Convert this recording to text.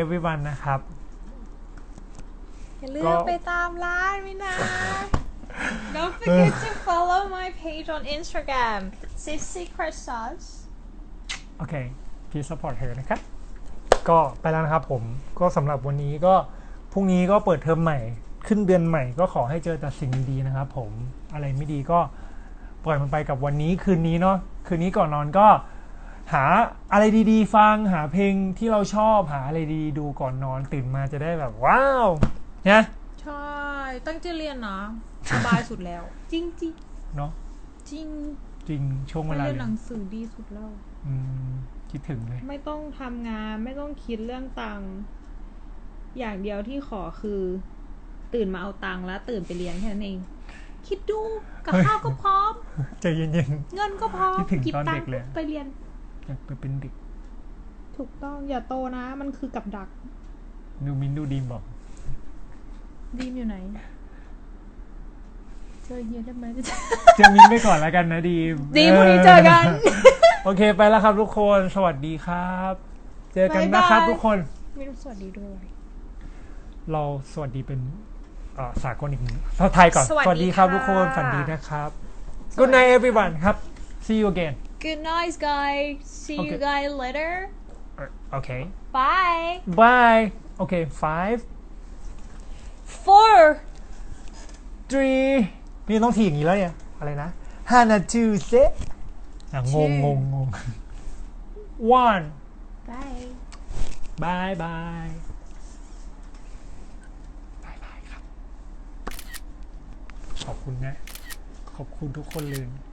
everyone นะครับ อย่าลืก็มไปตามร้านมินะ Don't forget to follow my page on Instagram Sissy Secret Sauce โอเค please support her นะครับ ก็ไปแล้วนะครับผม ก็สำหรับวันนี้ก็พรุ่งนี้ก็เปิดเทอมใหม่ ขึ้นเดือนใหม่ก็ขอให้เจอแต่สิ่งดีๆนะครับผม อะไรไม่ดีก็ปล่อยมันไปกับวันนี้คืนนี้เนาะ คืนนี้ก่อนนอนก็ หาอะไรดีๆ ฟังหาเพลงที่เราชอบหาอะไรดีๆดูก่อนนอนตื่นมาจะได้แบบว้าวเนี่ยใช่ ตั้งใจเรียนนะสบายสุดแล้ว จริงจริงเนาะๆจริงจริงช่วงเวการลาเรียนเรียหนันงสือดีสุดแล้วอืมคิดถึงเลย ไม่ต้องทำงานไม่ต้องคิดเรื่องตังค์อย่างเดียวที่ขอคือ ตื่นมาเอาตังค์แล้ว ตื่นไปเรียนแค่นั้นเองคิดดูกับเฮ้ยข้าวก็พร้อมใจเย็นเงินก็พร้อมคิดถึงหยิบตอนตังเด็กค์เลยไปเรียนๆ อยากไปเป็นเด็ก ถูกต้องอย่าโตนะ มันคือกับดัก ดูมินดูดีมบอก ดีมอยู่ไหน เจอเฮียได้ไหมเจอมินไปก่อนแล้วกันนะดีมดีมพรุ่งนี้เจอกัน โอเคไปแล้วครับทุกคน สวัสดีครับ เจอกันนะครับบ๊ายบายทุกคนไม่รู้สวัสดีด้วย เราสวัสดีเป็นเอ่อสากลอีกหนึ่งภาษาไทยก่อน สวัสดีครับค่ะทุกคน ฝันดีนะครับ Good night everyone ครับ see you again Good night guys see you Okay. guys later โอเค bye bye โอเค five four three นี่ต้องทีอย่างนี้แล้วเนี่ย อะไรนะห้านาทีเซอะงงงงงง one bye บายบายบายบายครับ ขอบคุณนะ ขอบคุณทุกคนเลย